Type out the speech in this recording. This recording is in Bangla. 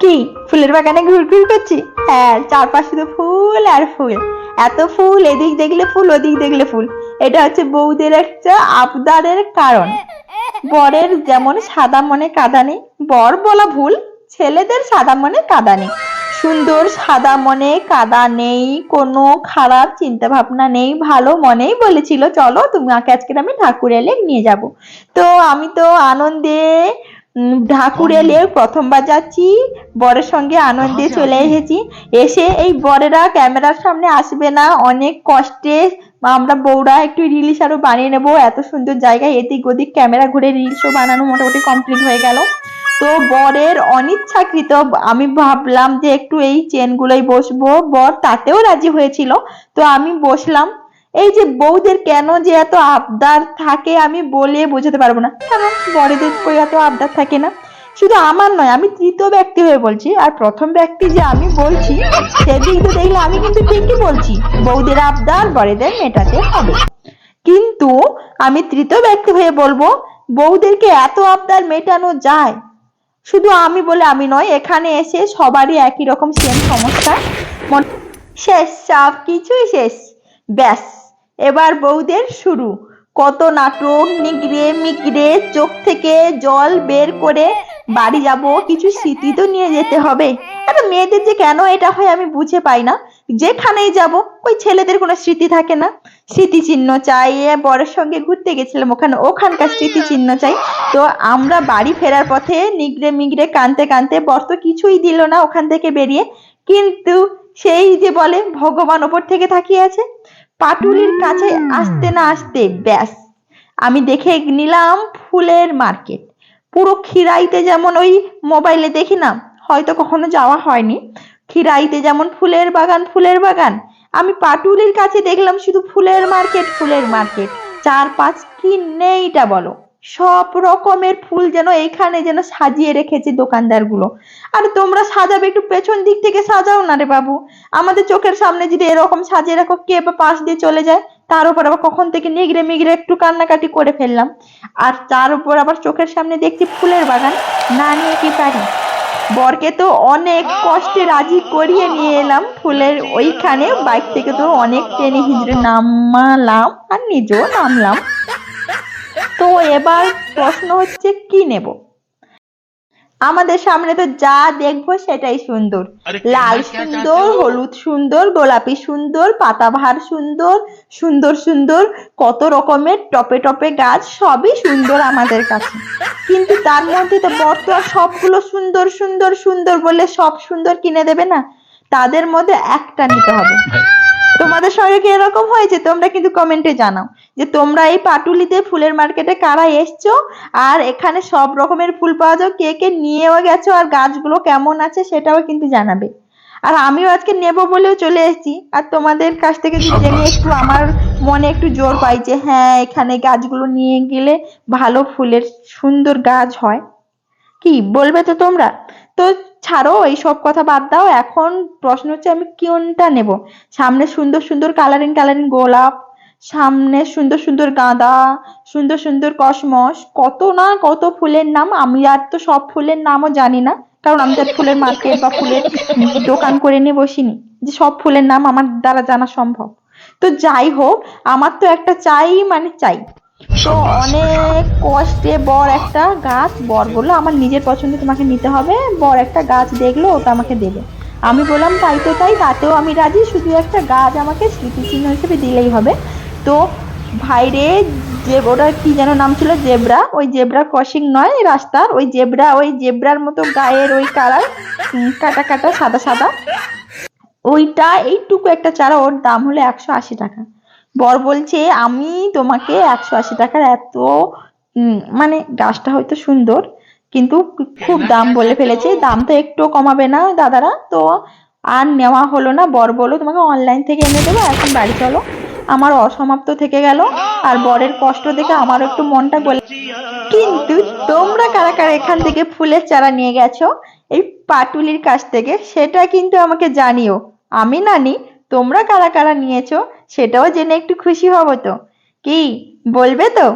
কি, ফুলের বাগানে ঘুরঘুর করছি? হ্যাঁ চারপাশে তো ফুল আর ফুল। এত ফুল, এদিক দেখলে ফুল, ওদিক দেখলে ফুল। এটা হচ্ছে বউদের একটা আবদারের কারণ। বরের যেমন সাদা মনে কাদা বর বলা ভুল, ছেলেদের সাদা মনে কাদা সুন্দর সাদা মনে কাদা নেই, কোনো খারাপ চিন্তা ভাবনা নেই, ভালো মনেই বলেছিল, চলো তোমাকে আজকে আমি ঠাকুরেলে নিয়ে যাব। তো আমি তো আনন্দে উম, ঠাকুরেলে প্রথমবার যাচ্ছি বরের সঙ্গে আনন্দে চলে এসেছি। এসে এই বরেরা ক্যামেরার সামনে আসবে না অনেক কষ্টে। আমরা বউরা একটু রিলস আরও বানিয়ে নেব এত সুন্দর জায়গায় এদিক ওদিক ক্যামেরা ঘুরে রিলসও বানানো মোটামুটি কমপ্লিট হয়ে গেল। তো বরের অনিচ্ছাকৃত আমি ভাবলাম যে একটু এই চেনগুলোই বসবো। বর তাতেও রাজি হয়েছিল। তো আমি বসলাম। এই যে বউদের কেন যে এত আবদার থাকে আমি বলে বোঝাতে পারব না। কেন? বড়দের কই এত আবদার থাকে না? শুধু আমার নয়, আমি তৃতীয় ব্যক্তি হয়ে বলছি। আর প্রথম ব্যক্তি যে আমি বলছি সেদিক দিয়ে দেখলে আমি কিন্তু ঠিকই বলছি, বউদের আবদার বড়দের মেটাতে হবে। কিন্তু আমি তৃতীয় ব্যক্তি হয়ে বলব, বউদেরকে এত আবদার মেটানো যায়? শুধু আমি বলে আমি নয়, এখানে এসে সবারই একই রকম সেম সমস্যা। শেষ সব কিছুই শেষ। ব্যাস। এবার বউদের শুরু। কত নাটক, নিগড়ে মিগড়ে চোখ থেকে জল বের করে বাড়ি যাব, কিছু স্মৃতি তো নিয়ে যেতে হবে। আরে মেয়েদের যে কেন এটা হয় আমি বুঝে পাই না। যেখানেই যাব, ওই ছেলেদের কোনো স্মৃতি থাকে না। স্মৃতিচিহ্ন চাই, বরের সঙ্গে ঘুরতে গেছিলাম ওখানে, ওখানকার স্মৃতিচিহ্ন চাই। তো আমরা বাড়ি ফেরার পথে নিগড়ে মিগড়ে কানতে কানতে বর তো কিছুই দিল না ওখান থেকে বেরিয়ে। কিন্তু সেই যে বলে ভগবান ওপর থেকে তাকিয়ে আছে পাটুলির কাছে আসতে না আসতে ব্যাস। আমি দেখে নিলাম ফুলের মার্কেট। পুরো খিরাইতে যেমন ওই মোবাইলে দেখি না হয়তো কখনো যাওয়া হয়নি। খিরাইতে যেমন ফুলের বাগান ফুলের বাগান। আমি পাটুলির কাছে দেখলাম শুধু ফুলের মার্কেট ফুলের মার্কেট। চার পাঁচ কি নেইটা বলো? সব রকমের ফুল যেন এখানে যেন সাজিয়ে রেখেছে দোকানদারগুলো। আর তোমরা সাজাবে একটু পেছন দিক থেকে সাজাও না রে বাবু। আমাদের চোখের সামনে যদি এরকম সাজিয়ে রাখো, কে বা পাশ দিয়ে চলে যায়? তার উপর আবার কখন থেকে নিগড়ে মিগড়ে একটু কান্নাকাটি করে ফেললাম। আর তার উপর আবার চোখের সামনে দেখছি ফুলের বাগান। না নিয়ে কি পারি? বরকে তো অনেক কষ্টে রাজি করিয়ে নিয়ে এলাম ফুলের ওইখানে। বাইক থেকে তো অনেক টেনে হিজড়ে নামালাম আর নিজেও নামলাম। তো এবার প্রশ্ন হচ্ছে কি নেব? আমাদের সামনে তো যা দেখব সেটাই সুন্দর। লাল সুন্দর হলুদ সুন্দর গোলাপি সুন্দর পাতাবাহার সুন্দর সুন্দর সুন্দর কত রকমের টপে টপে গাছ সবই সুন্দর আমাদের কাছে। কিন্তু তার মধ্যে তো বর তো আর সবগুলো সুন্দর সুন্দর সুন্দর বলে সব সুন্দর কিনে দেবে না? তাদের মধ্যে একটা নিতে হবে। তোমাদের সঙ্গে কি এরকম হয়েছে? তোমরা কিন্তু কমেন্টে জানাও। যে তোমরা এই পাটুলিতে ফুলের মার্কেটে কারা এসছো? আর এখানে সব রকমের ফুল পাওয়া যায় কে কে নিয়েও গেছো? আর গাছগুলো কেমন আছে? সেটাও কিন্তু জানাবে। আর আমিও আজকে নেব বলেও চলে এসেছি। আর তোমাদের কাছ থেকে যদি জেনে একটু আমার মনে একটু জোর পাই যে হ্যাঁ এখানে গাছগুলো নিয়ে গেলে ভালো ফুলের সুন্দর গাছ হয়। কি? বলবে তো তোমরা? তো ছাড়ো, এই সব কথা বাদ দাও। এখন প্রশ্ন হচ্ছে, আমি কোনটা নেব? সামনে সুন্দর সুন্দর কালারিং কালারিং গোলাপ, সামনে সুন্দর সুন্দর গাঁদা, সুন্দর সুন্দর কসমস। কত না কত ফুলের নাম, আমি আর তো সব ফুলের নামও জানি না। কারণ আমি তো ফুলের মার্কেট বা ফুলের দোকান করে নিয়ে বসিনি যে সব ফুলের নাম আমার দ্বারা জানা সম্ভব। তো যাই হোক, আমার তো একটা চাই মানে চাই। তো অনেক কষ্টে বর একটা গাছ বর বলল আমার নিজের পছন্দ তোমাকে নিতে হবে। বর একটা গাছ দেখল ওটা আমাকে দেবে। আমি বললাম তাই তো তাই তাতেও আমি রাজি। শুধু একটা গাছ আমাকে স্মৃতিচিহ্ন হিসেবে দিলেই হবে। তো ভাইরে যে ওটা কি যেন নাম ছিল? জেব্রা। ওই জেব্রা ক্রসিং নয় রাস্তার। ওই জেব্রা ওই জেব্রার মতো গায়ের ওই কালার। কাটা কাটা সাদা সাদা। ওইটা এইটুকু একটা চারা ওর দাম হলো একশো আশি টাকা। বর বলছে আমি তোমাকে একশো আশি টাকার এত মানে গাছটা হয়তো সুন্দর কিন্তু খুব দাম বলে ফেলেছে দাম তো একটু কমাবে না দাদারা। তো আর নেওয়া হলো না। বর বলো তোমাকে অনলাইন থেকে এনে দেবো এখন বাড়ি চলো। আমার অসমাপ্ত থেকে গেল। আর বরের কষ্ট দেখে আমার একটু মনটা গলে কিন্তু তোমরা কারা কারা এখান থেকে ফুলের চারা নিয়ে গেছো? এই পাটুলির কাছ থেকে সেটা কিন্তু আমাকে জানিও। আমি নানি তোমরা কারা কারা নিয়েছো? সেটাও জেনে একটু খুশি হব তো। কি বলবে তো?